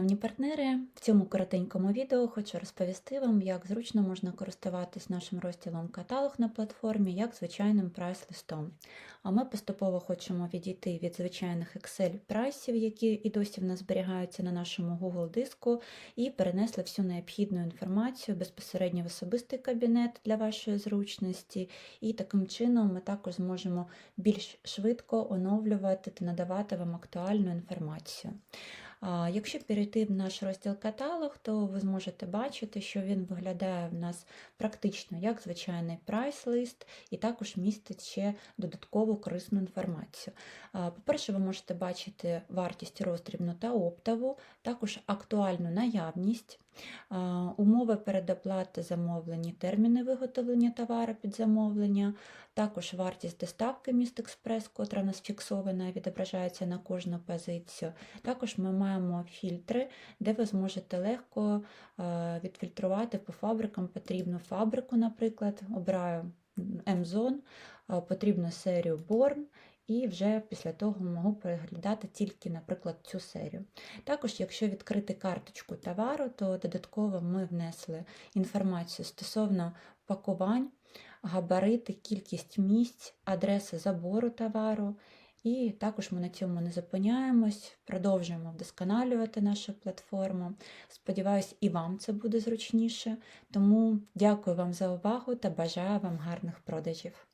Шановні партнери, в цьому коротенькому відео хочу розповісти вам, як зручно можна користуватись нашим розділом каталог на платформі, як звичайним прайс-листом. А ми поступово хочемо відійти від звичайних Excel прайсів, які і досі в нас зберігаються на нашому Google диску, і перенесли всю необхідну інформацію безпосередньо в особистий кабінет для вашої зручності. І таким чином ми також зможемо більш швидко оновлювати та надавати вам актуальну інформацію. Якщо перейти в наш розділ каталог, то ви зможете бачити, що він виглядає в нас практично як звичайний прайс-лист, і також містить ще додаткову корисну інформацію. По-перше, ви можете бачити вартість роздрібну та оптову, також актуальну наявність. Умови передоплати замовлені, терміни виготовлення товару під замовлення, також вартість доставки міст Експрес, котра у нас фіксована і відображається на кожну позицію. Також ми маємо фільтри, де ви зможете легко відфільтрувати по фабрикам потрібну фабрику, наприклад, обираю е, потрібну серію Борн. І вже після того можу переглядати тільки, наприклад, цю серію. Також, якщо відкрити карточку товару, то додатково ми внесли інформацію стосовно пакувань, габарити, кількість місць, адреси забору товару. І також ми на цьому не зупиняємось, продовжуємо вдосконалювати нашу платформу. Сподіваюсь, і вам це буде зручніше. Тому дякую вам за увагу та бажаю вам гарних продажів.